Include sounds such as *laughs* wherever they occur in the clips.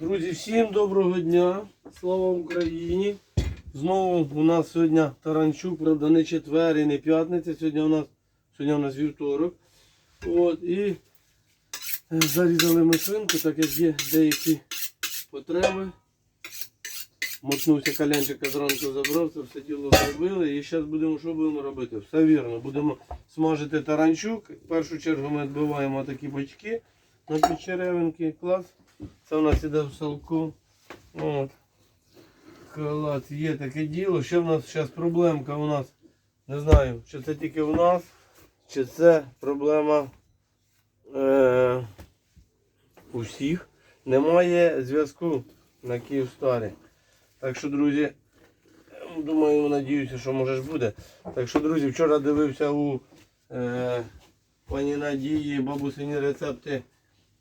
Друзі, всім доброго дня! Слава Україні! Знову у нас сьогодні Таранчук, правда, не четвер і не п'ятниця. Сьогодні у нас сьогодні у нас вівторок. От, і е, зарізали ми свинку, так як є деякі потреби. Мотнувся калянчика зранку забрав, це все діло зробили. І зараз будемо, що будемо робити? Все вірно. Будемо смажити таранчук. В першу чергу ми відбиваємо такі бочки на підчеревинки. Клас. Це у нас іде в салку. От. Клас, є таке діло. Ще в нас зараз проблемка у нас. Не знаю, чи це тільки у нас, чи це проблема е- у всіх. Немає зв'язку на Київстарі. Так що, друзі, думаю, надіюся, що може ж буде. Так що, друзі, вчора дивився у е, пані Надії бабусині рецепти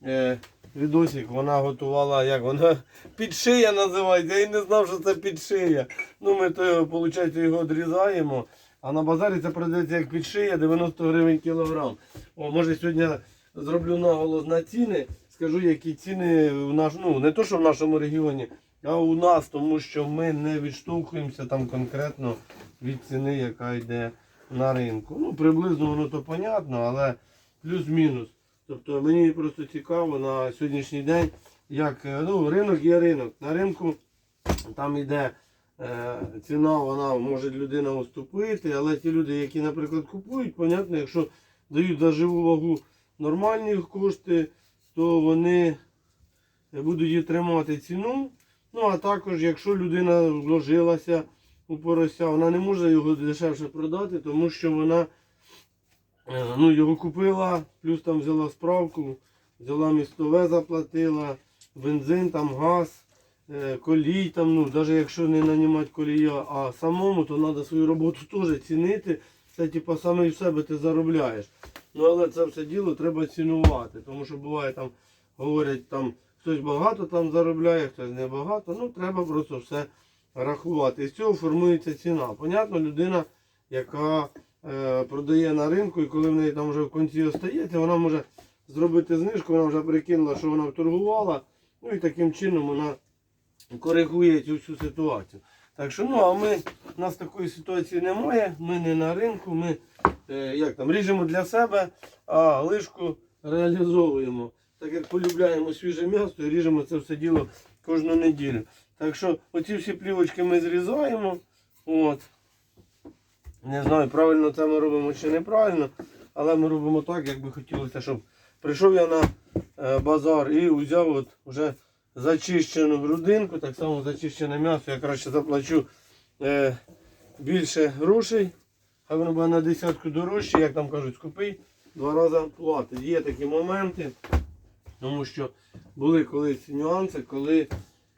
е, відосик. Вона готувала, як вона *laughs* підшия називається. Я і не знав, що це підшия. Ну, ми то, виходить, його відрізаємо. А на базарі це продається як підшия 90 гривень кілограм. О, може сьогодні зроблю наголос на ціни. Скажу, які ціни в наш, ну не то, що в нашому регіоні, а у нас, тому що ми не відштовхуємося там конкретно від ціни, яка йде на ринку. Ну, приблизно воно то понятно, але плюс-мінус. Тобто мені просто цікаво на сьогоднішній день, як е, ну, ринок є ринок. На ринку там йде е, ціна, вона може людина уступити, але ті люди, які, наприклад, купують, понятно, якщо дають за живу вагу нормальні кошти, то вони будуть її тримати ціну. Ну, а також, якщо людина вложилася у порося, вона не може його дешевше продати, тому що вона ну, його купила, плюс там взяла справку, взяла містове, заплатила, бензин, там, газ, е, колій, там, ну, навіть якщо не нанімати колія, а самому, то треба свою роботу теж цінити. Це типу, саме в себе ти заробляєш. Ну, але це все діло треба цінувати, тому що буває там, говорять, там хтось багато там заробляє, хтось не багато. Ну, треба просто все рахувати. І з цього формується ціна. Понятно, людина, яка е, продає на ринку, і коли в неї там вже в кінці остається, вона може зробити знижку, вона вже прикинула, що вона торгувала. Ну і таким чином вона коригує цю всю ситуацію. Так що, ну, а ми, у нас такої ситуації немає, ми не на ринку, ми е, як там, ріжемо для себе, а лишку реалізовуємо. Так як полюбляємо свіже м'ясо і ріжемо це все діло кожну неділю. Так що оці всі плівочки ми зрізаємо. От. Не знаю, правильно це ми робимо чи неправильно, але ми робимо так, як би хотілося, щоб прийшов я на е, базар і взяв от вже зачищену грудинку, так само зачищене м'ясо. Я краще заплачу е, більше грошей, а воно буде на десятку дорожче, як там кажуть, скупий, два рази платить. Є такі моменти, тому що були колись нюанси, коли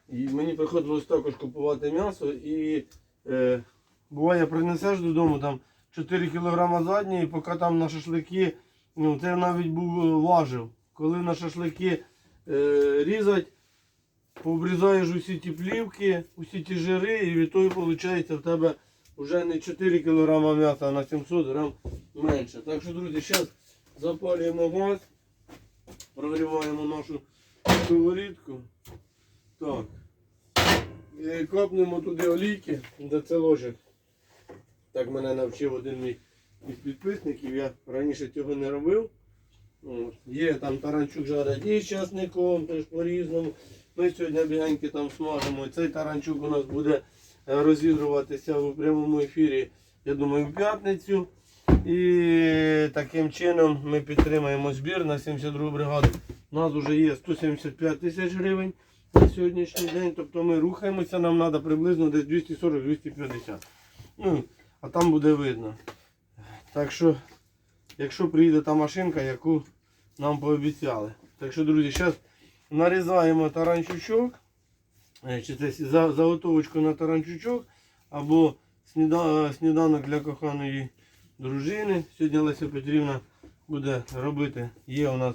мені приходилось також купувати м'ясо і е, буває принесеш додому там 4 кг задні, і поки там на шашлики, ну це навіть був е, важив. Коли на шашлики е, різать, пообрізаєш усі ті плівки, усі ті жири, і від того виходить в тебе вже не 4 кг м'яса, а на 700 грам менше. Так що, друзі, зараз запалюємо газ, прогріваємо нашу сковорідку. Так. І копнемо туди олійки, де це ложить. Так мене навчив один із підписників. Я раніше цього не робив. От. Є там таранчук жарять і з часником, теж по-різному. Ми сьогодні бігеньки там смажимо. Цей таранчук у нас буде е, розігруватися у прямому ефірі, я думаю, в п'ятницю. І таким чином ми підтримаємо збір на 72 бригаду. У нас вже є 175 тисяч гривень на сьогоднішній день. Тобто ми рухаємося, нам треба приблизно десь 240-250. А там буде видно. Так що, якщо приїде та машинка, яку нам пообіцяли. Так що, друзі, зараз нарізаємо таранчучок. Е, Чи це заготовочку на таранчучок, або сніданок для коханої дружини. Сьогодні Леся Петрівна буде робити. Є у нас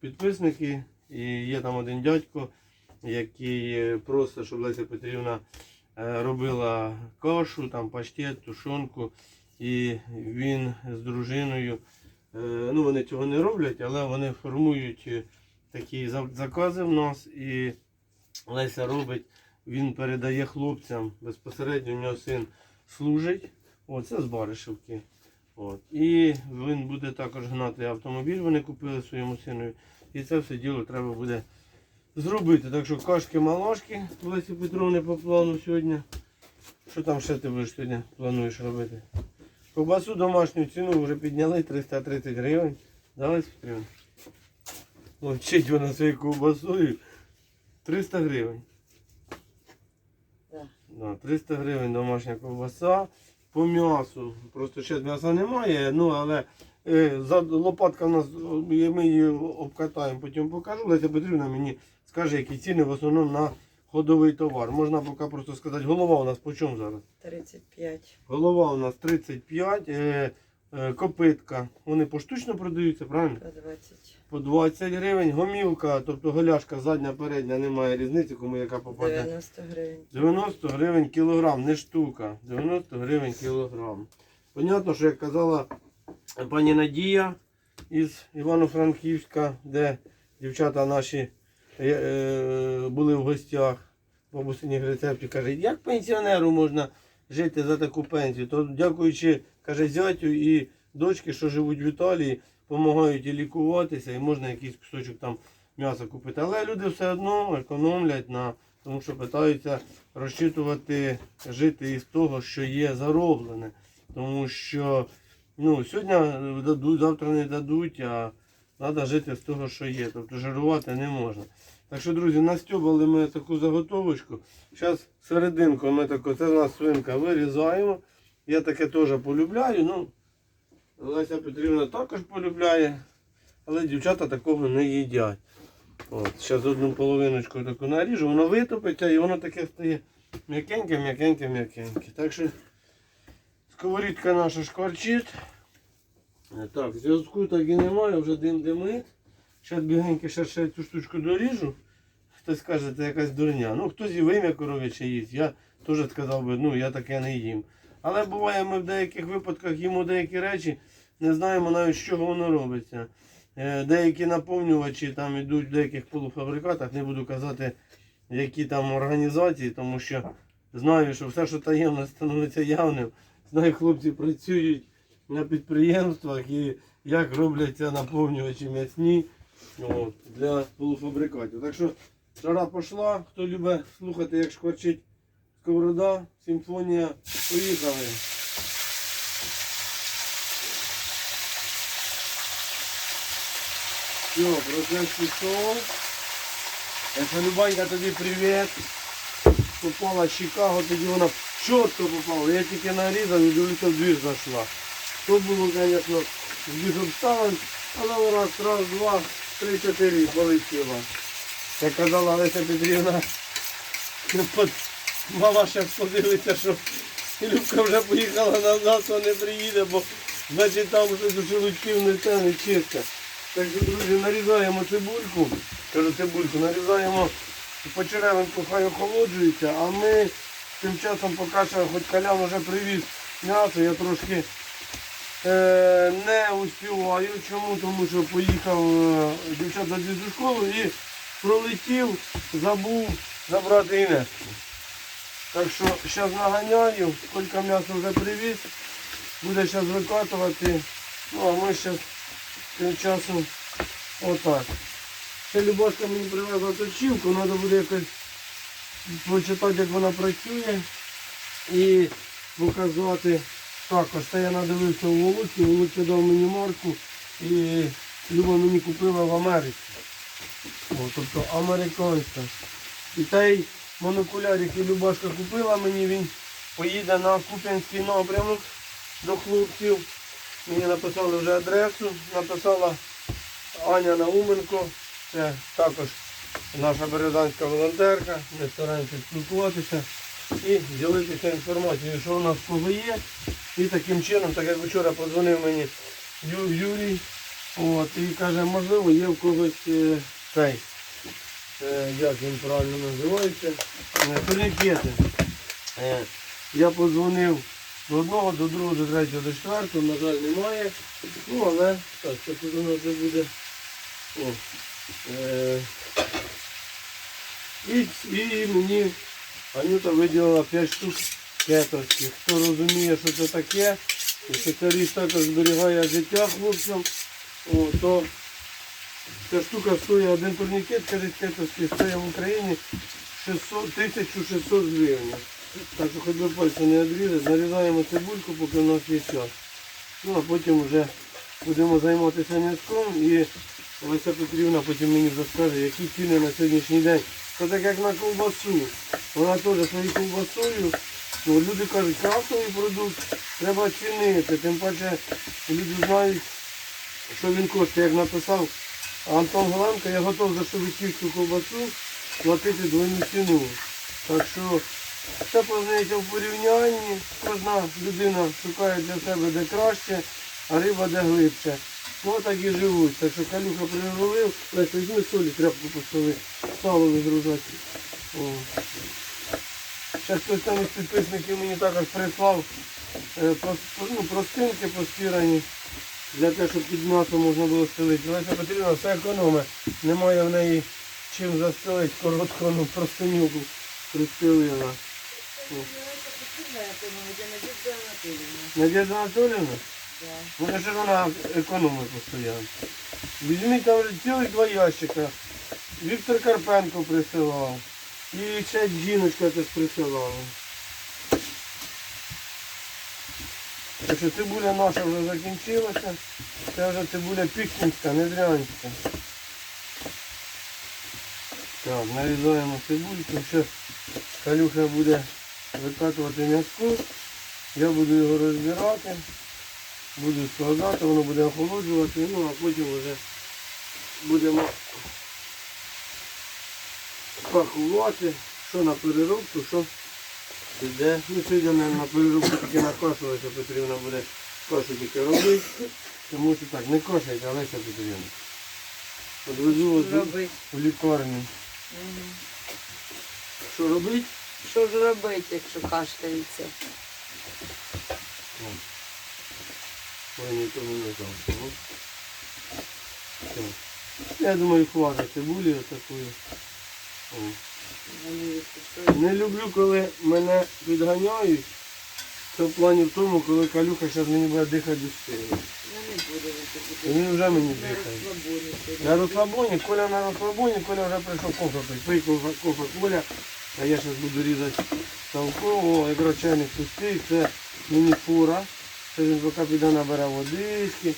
підписники і є там один дядько, який е, просить, щоб Леся Петрівна е, робила кашу, там паштет, тушонку. І він з дружиною, е, ну вони цього не роблять, але вони формують е, такі закази в нас і Леся робить, він передає хлопцям. Безпосередньо у нього син служить. О, це з Баришівки. От. І він буде також гнати автомобіль, вони купили своєму синові. І це все діло треба буде зробити. Так що кашки малашки Лесі Петровни по плану сьогодні. Що там ще ти будеш сьогодні плануєш робити? Ковбасу домашню ціну вже підняли 330 гривень. Да, Леся Петрівна? Мовчить вона своєю ковбасою. 300 гривень. Да. Да, 300 гривень домашня ковбаса. По м'ясу. Просто ще м'яса немає, ну але е, за, лопатка в нас, е, ми її обкатаємо, потім покажу. Леся Петрівна мені скаже, які ціни в основному на ходовий товар. Можна поки просто сказати, голова у нас по чому зараз? 35. Голова у нас 35, е, е, копитка. Вони поштучно продаються, правильно? По 20. По 20 гривень. Гомілка, тобто голяшка задня, передня, немає різниці, кому яка попаде. 90 гривень. 90 гривень кілограм, не штука. 90 гривень кілограм. Понятно, що як казала пані Надія із Івано-Франківська, де дівчата наші були в гостях в бабусиних рецепті, каже, як пенсіонеру можна жити за таку пенсію? То дякуючи, каже, зятю і дочки, що живуть в Італії, допомагають і лікуватися, і можна якийсь кусочок там м'яса купити. Але люди все одно економлять на тому що питаються розчитувати, жити із того, що є зароблене. Тому що ну, сьогодні дадуть, завтра не дадуть, а треба жити з того, що є. Тобто жирувати не можна. Так що, друзі, настьобали ми таку заготовочку. Зараз серединку ми таку, це в нас свинка вирізаємо. Я таке теж полюбляю. Ну, Леся Петрівна також полюбляє, але дівчата такого не їдять. От, зараз одну половиночку таку наріжу, воно витопиться і воно таке стає м'якеньке, м'якеньке, м'якеньке. Так що сковорідка наша шкварчить. Е, Так, зв'язку так і немає, вже дим димить. Зараз бігенько ще, ще цю штучку доріжу. Хтось скаже, це якась дурня. Ну, хтось і вим'я коров'яче їсть. Я теж сказав би, ну я таке не їм. Але буває, ми в деяких випадках їмо деякі речі, не знаємо навіть з чого воно робиться. Е, Деякі наповнювачі там йдуть в деяких полуфабрикатах, не буду казати, які там організації, тому що знаю, що все, що таємне, становиться явним. Знаю, хлопці працюють на підприємствах і як робляться наповнювачі м'ясні от, для полуфабрикатів. Так що жара пішла, хто любить слухати, як шкварчить сковорода, симфонія, поїхали. Все, процес пішов. Любанька тобі привіт. Попала з Чикаго, тоді вона чітко попала. Я тільки нарізав і дивлюся, в двір зайшла. То було, звісно, збіг обставин, але раз, раз, два, три, чотири полетіла. Як казала Леся Петрівна, от мама ще подивиться, що Любка вже поїхала назад, то не приїде, бо значить там вже до шелудьків не те, не. Так що, друзі, нарізаємо цибульку, кажу цибульку, нарізаємо по черевинку, хай охолоджується, а ми тим часом поки що хоч Колян вже привіз м'ясо, я трошки не успіваю. Чому? Тому що поїхав е, дівчат за в школу і пролетів, забув забрати Інеску. Так що зараз наганяю, скільки м'яса вже привіз, буде зараз викатувати. Ну а ми зараз тим часом отак. Ще Любашка мені привезла точівку, треба буде якось почитати, як вона працює і показати. Також це я надивився у Володьки, Володька дав мені марку і Люба мені купила в Америці. О, тобто американська. І той монокуляр, який Любашка купила мені, він поїде на Куп'янський напрямок до хлопців. Мені написали вже адресу, написала Аня Науменко, це також наша березанська волонтерка. Ми стараємося спілкуватися і ділитися інформацією, що у нас кого є. І таким чином, так як вчора подзвонив мені Юрій, от, і каже, можливо, є в когось е, цей, е, як він правильно називається, турнікети. Е, я подзвонив до одного, до другого, до третього, до четвертого, на жаль, немає. Ну, але так, це вже буде. О, е, І, і мені Анюта виділила 5 штук кетовських. Хто розуміє, що це таке, і що ця річ також зберігає життя хлопцям, то ця штука стоїть, один турнікет, каже, кетовський стоїть в Україні 600, 1600 гривень. Так що хоч би пальці не відрізати, нарізаємо цибульку, поки у нас є час. Ну а потім вже будемо займатися м'язком і Олеся Петрівна потім мені вже скаже, які ціни на сьогоднішній день. Це так як на ковбасу. Вона теж своєю ковбасою. Ну, люди кажуть, крафтовий продукт треба цінити. Тим паче люди знають, що він коштує. Як написав Антон Голенко, я готов за шовиківську ковбасу платити двойну ціну. Так що все познається в порівнянні. Кожна людина шукає для себе де краще, а риба де глибше. Ну так і живуть. Так що калюха прирулив, Леся, візьми солі, тряпку постави, сало вигружати. Зараз хтось там із підписників мені також прислав е, прос- ну, простинки постирані для того, щоб під м'ясо можна було стелити. Леся Петрівна все економить. Немає в неї чим застелити коротку ну, простинюку пристелила. Надежда Анатоліївна? Вона ж вона економить постійно. Візьміть там цілих два ящика. Віктор Карпенко присилав. І ще жіночка теж присилала. Так що цибуля наша вже закінчилася. Це вже цибуля пікінська, не дрянська. Так, нарізаємо цибульку. Ще калюха буде викатувати м'язку. Я буду його розбирати. Буду складати, воно буде охолоджувати, ну а потім вже будемо пакувати, що на переробку, що піде. Ну сьогодні на, на переробку тільки на кашу Леся Петрівна буде кашу тільки робити. Тому що так, не кошайте, а Леся Петрівна. Одвезу вас до- в лікарню. Що робити? Що ж робити, якщо кашляється? Ой, не знав. Я думаю, хватить цибулі отакої. О. Не люблю, коли мене підганяють. Це в плані в тому, коли калюха зараз мені буде дихати сильно. Ну він вже мені дихає. На розслабоні, Коля на розслабоні, Коля вже прийшов кофе пити. Пий кофе, кофе Коля, а я зараз буду різати салково, якраз чайник пустий, це міні-фура. Це він поки піде набере водички,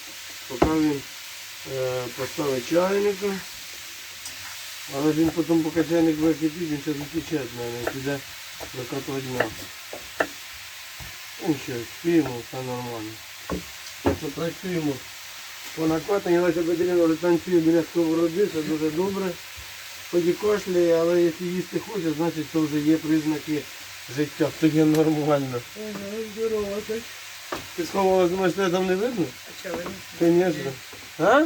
поки він е, поставить чайника. Але він потім, поки чайник википить, він зараз утече від мене піде викатувати м'ясо. Ну що, спіємо, все нормально. Що працюємо по накатанні. Леся Петрівна вже танцює біля сковороди, це дуже добре. Хоч і кашляє, але якщо їсти хоче, значить це вже є признаки життя. Тоді нормально. Здорово, так. Ти сховалась, думаєш, тебе там не видно? А що ви не Звісно. А?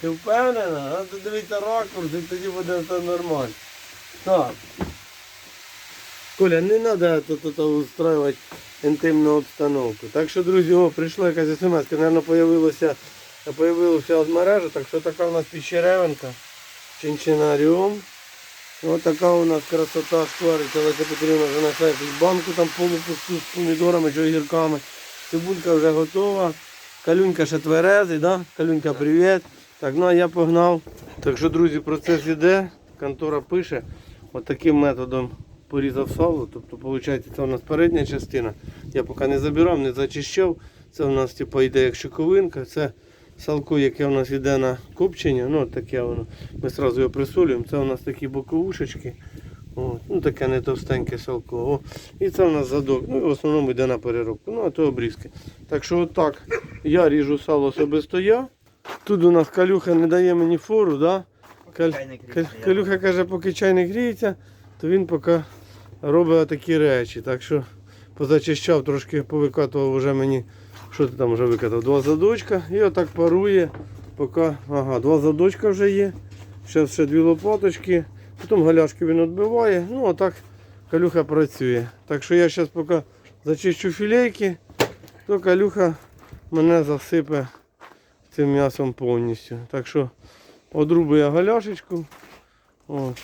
Ти впевнена? А то дивіться ракурс і тоді буде все нормально. Так. Коля, не треба тут, устроювати інтимну обстановку. Так що, друзі, о, прийшла якась смс, мабуть, появилося, появилася от мережа, так що така у нас піщеревинка, чинчинаріум. Ось така у нас красота створиться. Леся Петрівна вже знайшла якусь банку там полупусту з помідорами чи огірками. Цибулька вже готова. Калюнька ще тверезий, да? Калюнька, привіт. Так, ну а я погнав. Так що, друзі, процес іде. Контора пише. От таким методом порізав сало. Тобто, виходить, це у нас передня частина. Я поки не забирав, не зачищав. Це у нас типу, йде як шоковинка. Це салко, яке у нас йде на копчення. Ну, таке воно. Ми одразу його присолюємо. Це у нас такі боковушечки. От, ну таке не товстеньке салко. О. І це у нас задок. Ну і в основному йде на переробку. Ну, а то обрізки. Так що отак я ріжу сало особисто я. Тут у нас калюха не дає мені фору, да? Каль... Каль- Калюха каже, поки чай не гріється, то він поки робить такі речі. Так що позачищав, трошки повикатував вже мені, що ти там вже викатав? Два задочка і отак парує, поки, ага, два задочка вже є. Зараз ще дві лопаточки, потім галяшки він відбиває. Ну отак калюха працює. Так що я зараз поки зачищу філейки, то калюха мене засипе цим м'ясом повністю. Так що одрубую я галяшечку. От.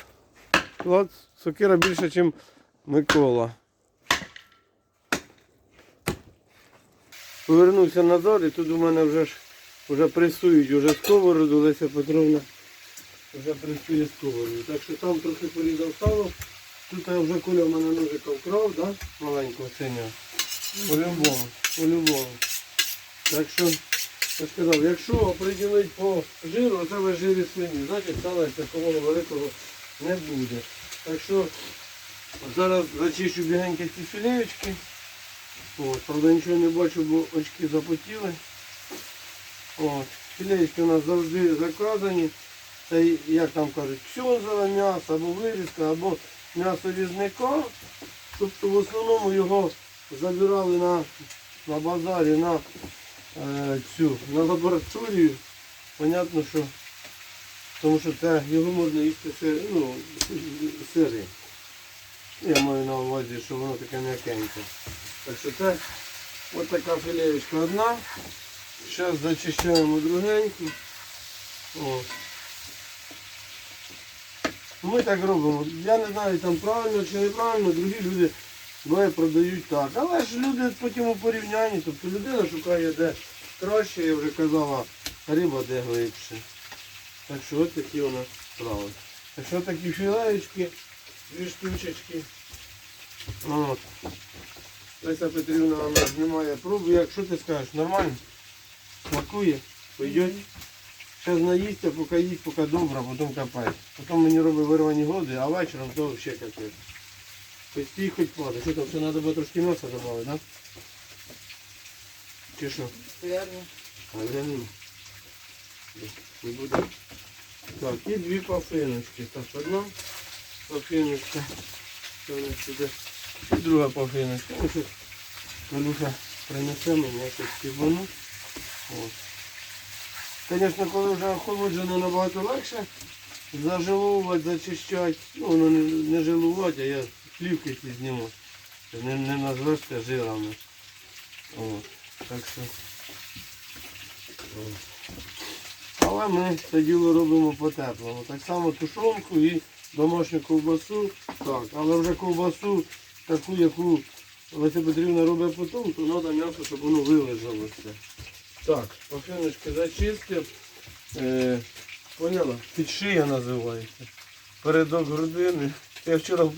сокира більше, ніж Микола. Повернувся назад і тут у мене вже ж вже пресують вже сковороду, Леся Петровна вже пресує сковороду. Так що там трохи порізав сало. Тут я вже Коля в мене ножика вкрав, да? маленького синього. По-любому, по-любому. Так що, я ж казав, якщо приділити по жиру, це ви жирі свині, значить сала такого великого не буде. Так що зараз зачищу бігенько ці філеєчки. От, правда нічого не бачу, бо очки запотіли. От, філеєчки у нас завжди заказані. Як там кажуть, ксьонзове м'ясо, або вирізка, або м'ясо різника. Тобто в основному його забирали на, на базарі на е, цю на лабораторію. Понятно, що тому що це його можна їсти сир, ну, сири. Я маю на увазі, що воно таке м'якеньке. Так що це ось така філеєчка одна. Зараз зачищаємо другеньку. О. Ми так робимо. Я не знаю там правильно чи неправильно, другі люди буває продають так. Але ж люди потім у порівнянні, тобто людина шукає де краще, я вже казала, риба де глибше. Так що ось такі у нас справи. Так що такі філеєчки, дві штучечки. От. Леся Петрівна вона знімає пробу. Як що ти скажеш? Нормально? Смакує? Пойдет? Зараз наїсться, поки їсть, поки добре, потім капає. Потім мені робить вирвані годи, а вечором то взагалі капець. Хоч стій, хоч падай. Що там, ще треба було трошки м'яса додати, так? Чи що? Верно. А гляну. Не буде. Так, і дві пафиночки. Так, одна пафиночка. Це у нас сюди. І друга пафиночка. Ну, що Калюша принесе мені, я щось кибану. Звісно, коли вже охолоджено набагато легше зажилувати, зачищати. Ну, воно не, не жилувати, а я плівки ці зніму. Не, не назвеш це жирами. От. Так що. Але ми це діло робимо по-теплому. Так само тушонку і домашню ковбасу. Так, але вже ковбасу, таку, яку Леся Петрівна робить потім, то треба м'ясо, щоб воно вилежалося. Так, пафіночки зачистив. Е, поняла? Під шия називається. Передок грудини. Я вчора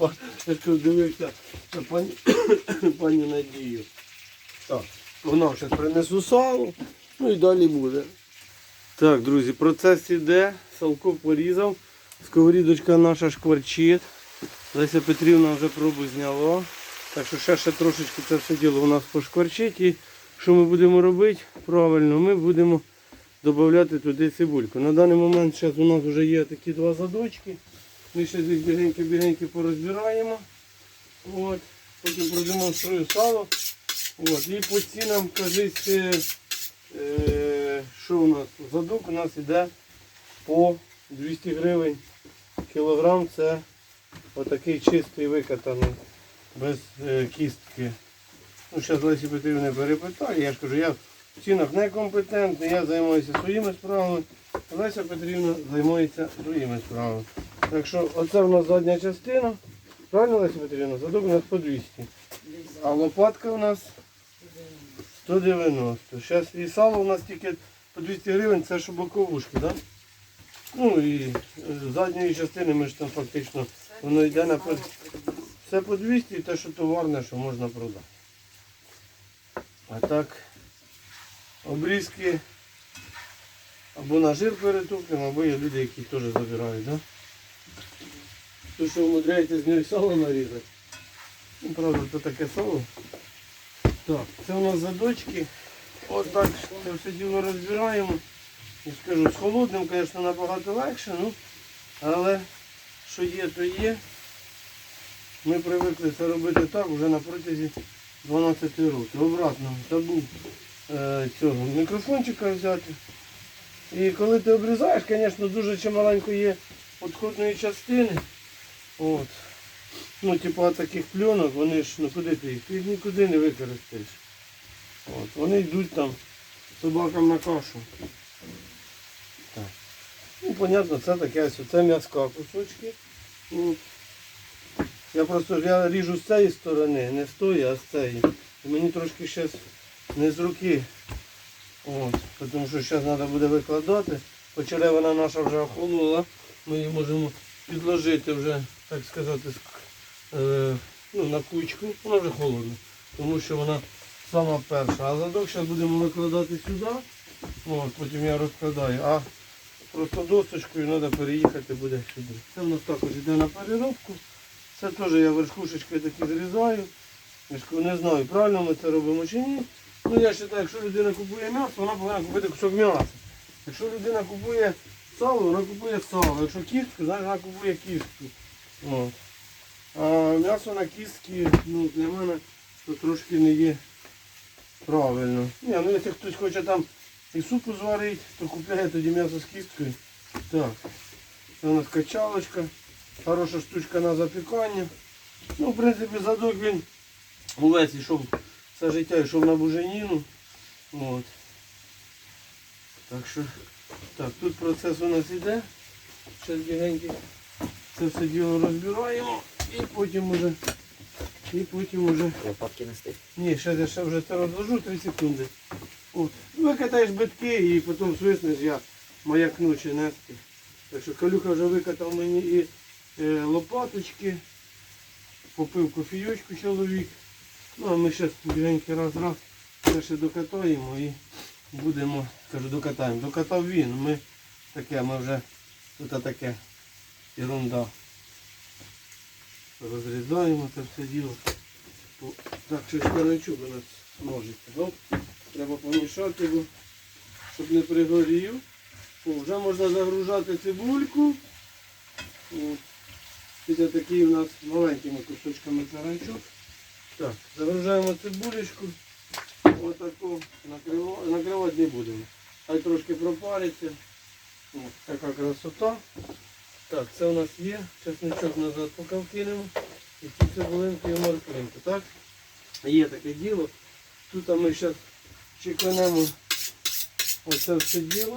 дивився на пані, *coughs* пані Надію. Так, вона зараз принесу сало, ну і далі буде. Так, друзі, процес іде, салко порізав, сковорідочка наша шкварчить. Леся Петрівна вже пробу зняла. Так що ще, ще трошечки це все діло у нас пошкварчить. Що ми будемо робити? Правильно, ми будемо додати туди цибульку. На даний момент зараз у нас вже є такі два задочки. Ми ще їх бігенько-бігенько порозбираємо. От. Потім продемонструю сало. От. І по цінам, кажись, е, що у нас? Задок у нас іде по 200 гривень кілограм. Це отакий чистий викатаний, без е, кістки. Ну, зараз Лесі Петрівни перепитаю. Я ж кажу, я в цінах некомпетентний, я займаюся своїми справами. Леся Петрівна займається своїми справами. Так що оце в нас задня частина. Правильно, Леся Петрівна? Задок у нас по 200. А лопатка у нас 190. Зараз і сало у нас тільки по 200 гривень, це що боковушки, так? Ну і е, задньої частини ми ж там фактично воно йде на все по 200 і те, що товарне, що можна продати. А так, обрізки або на жир перетоплюємо, або є люди, які теж забирають, да? То, що вмудряєте з нею сало нарізати. Ну, правда, то таке сало. Так, це у нас задочки. Так це все діло розбираємо. І скажу, з холодним, звісно, набагато легше, ну, але що є, то є. Ми привикли це робити так вже на протязі 12 років. Обратно забув е, цього мікрофончика взяти. І коли ти обрізаєш, звісно, дуже чималенько є відходної частини. От. Ну, типу таких пленок, вони ж, ну куди ти їх? Ти їх нікуди не використаєш. От. Вони йдуть там собакам на кашу. Так. Ну, понятно, це таке це м'яска кусочки. От. Я просто я ріжу з цієї сторони, не з тої, а з цієї. І мені трошки ще не з руки. От, тому що зараз треба буде викладати. Почеревина наша вже охолола. Ми її можемо підложити вже, так сказати, е, ну, на кучку. Вона вже холодна, тому що вона сама перша. А задок зараз будемо викладати сюди. От, потім я розкладаю. А просто досточкою треба переїхати буде сюди. Це в нас також йде на переробку. Це теж я верхушечкою такі зрізаю. Не знаю, правильно ми це робимо чи ні. Ну я вважаю, якщо людина купує м'ясо, вона повинна купити кусок м'яса. Якщо людина купує сало, вона купує сало. Якщо кістку, значить вона купує кістку. От. А м'ясо на кістки, ну, для мене то трошки не є правильно. Ні, ну якщо хтось хоче там і супу зварити, то купляє тоді м'ясо з кісткою. Так. Це у нас качалочка. Хороша штучка на запікання. Ну, в принципі, задок він увесь йшов все життя йшов на буженіну. От. Так що, так, тут процес у нас іде. Ще бігенький. Це все діло розбираємо і потім уже. І потім уже. Лопатки нести. Ні, ще, я ще вже це розложу 3 секунди. От. Викатаєш битки і потім свиснеш, я маякну чи нести. Так що Калюха вже викатав мені і лопаточки, попив кофійочку чоловік. Ну а ми ще бігенький раз-раз ще докатаємо і будемо, кажу, докатаємо. Докатав він, ми таке, ми вже тут таке ерунда. Розрізаємо це все діло. Так, щось таранчук у нас. Оп. Треба помішати його, щоб не пригорів. О, вже можна загружати цибульку. От. Це такий у нас маленькими кусочками таранчук. Так, загружаємо цибулечку. Отаку накривати не будемо. Хай трошки пропариться. О, така красота. Так, це у нас є. Чесничок назад поки вкинемо. І ці цибулинки і морквинку, так? Є таке діло. Тут ми зараз чеканемо оце все діло.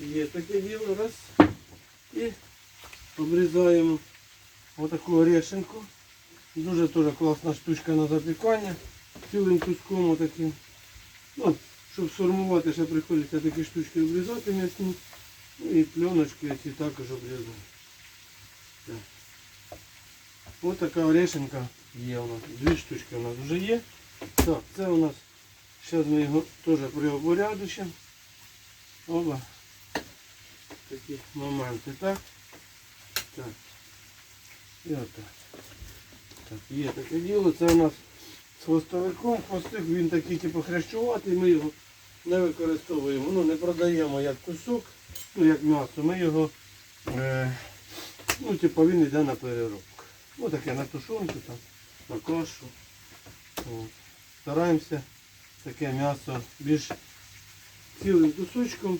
Є таке діло, раз. І обрізаємо отаку орешенку. Дуже теж класна штучка на запікання. Цілим куском отаким. Ну, щоб сформувати, ще приходиться такі штучки обрізати м'ясні. Ну і пленочки ці також обрізаємо. Так. Ось така орешенка є у нас. Дві штучки у нас вже є. Так, це у нас. Зараз ми його теж приоборядочимо. Оба. Такі моменти, так? Так. І отак. Так, є таке діло. Це у нас з хвостовиком. Хвостик він такий типу хрящуватий, ми його не використовуємо. Ну, не продаємо як кусок, ну як м'ясо. Ми його, е, ну, типу, він йде на переробку. Ну таке на тушонку там, на кашу. От. Стараємося таке м'ясо більш цілим кусочком,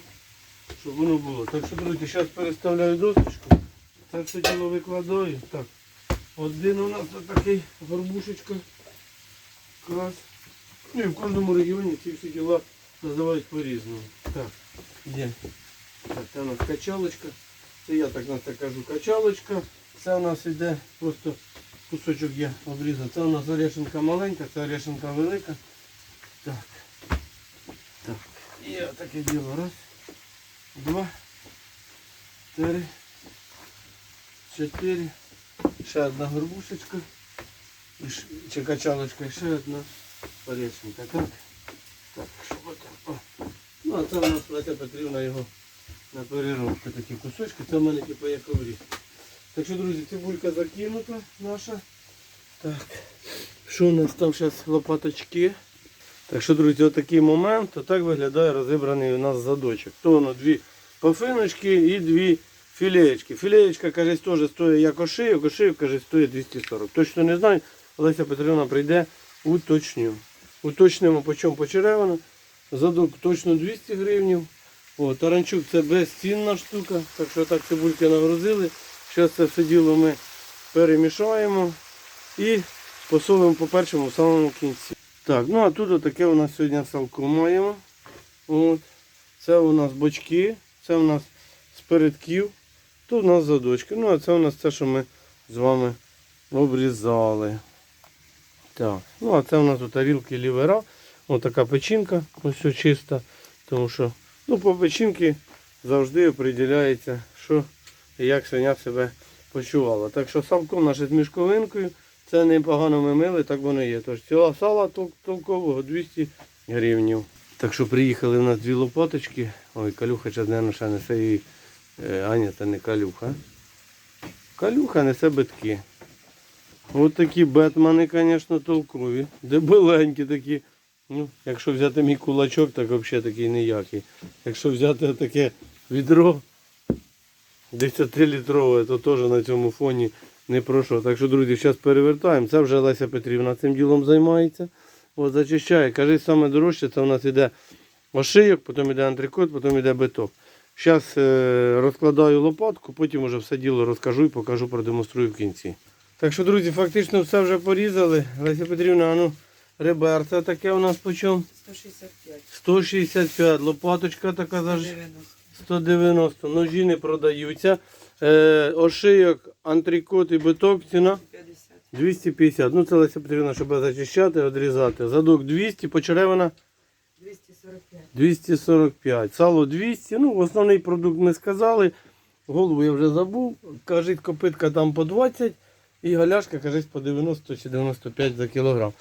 щоб воно було. Так що, друзі, зараз переставляю досочку. Це все діло викладаю. Так. Один у нас такий горбушечка. Клас. Ну і в кожному регіоні ці всі діла називають по-різному. Так, є. Так, це у нас качалочка. Це я так нас так кажу качалочка. Це у нас іде просто кусочок є обрізав. Це у нас орешенка маленька, це орешенка велика. Так. Так. Є таке діло. Раз. Два. Три. Чотири. Ще одна горбушечка. І качалочка, ще одна орешенка. Так. Так, що отак. О. Ну, а це у нас Леся Петрівна його на переробку такі кусочки. Це в мене типу як. Так що, друзі, цибулька закинута наша. Так. Що у нас там зараз лопаточки? Так що, друзі, отакий момент. Отак виглядає розібраний у нас задочок. То воно дві пофиночки і дві філеєчки. Філеєчка, каже, теж стоїть як ошийок, ошийок, каже, стоїть 240. Точно не знаю. Олеся Петрівна прийде, уточню. Уточнимо, по чому почеревано. Задок точно 200 гривень. О, таранчук це безцінна штука. Так що так цибульки нагрузили. Зараз це все діло ми перемішаємо і посолимо по першому в самому кінці. Так, ну а тут отаке у нас сьогодні салко маємо. От. Це у нас бочки, це у нас з передків. Тут у нас задочки. Ну, а це у нас те, що ми з вами обрізали. Так, ну а це у нас тут тарілки лівера. Ось така печінка, ось чиста. Тому що ну, по печінки завжди определяється, що і як свиня себе почувала. Так що савко наше з мішковинкою. Це непогано ми мили, так воно є. Тож ціла сала толкового 200 гривнів. Так що приїхали в нас дві лопаточки. Ой, калюха зараз, мабуть, ще несе її. Е, Аня, це не калюха. Калюха несе битки. От такі бетмани, звісно, толкові. Дебеленькі такі. Ну, якщо взяти мій кулачок, так взагалі такий ніякий. Якщо взяти таке відро 10-літрове, то теж на цьому фоні не про що. Так що, друзі, зараз перевертаємо. Це вже Леся Петрівна цим ділом займається. От, зачищає. Каже, саме дорожче, це у нас іде ошийок, потім іде антрикот, потім іде биток. Зараз е, розкладаю лопатку, потім вже все діло розкажу і покажу, продемонструю в кінці. Так що, друзі, фактично все вже порізали. Леся Петрівна, а ну, ребер, таке у нас по чому? 165. 165, лопаточка така за 190. Ножі не продаються. Е, ошийок, антрикот і биток ціна 50. 250. Ну це Леся Петрівна, щоб зачищати, відрізати. Задок 200, почеревина 245. 245. Сало 200. Ну, основний продукт ми сказали. Голову я вже забув. Кажіть, копитка там по 20 і галяшка, кажуть, по 90 чи 95 за кілограм.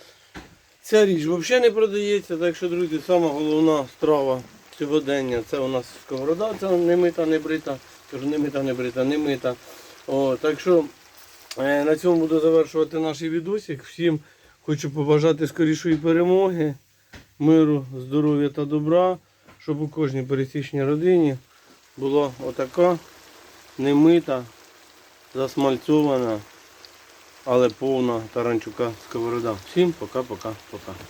Ця річ взагалі не продається, так що, друзі, сама головна страва сьогодення це у нас сковорода, це не мита, не брита. Не мита, не брита, не мита. О, так що на цьому буду завершувати наш відосик. Всім хочу побажати скорішої перемоги миру, здоров'я та добра, щоб у кожній пересічній родині була отака немита, засмальцьована, але повна таранчука сковорода. Всім пока-пока-пока.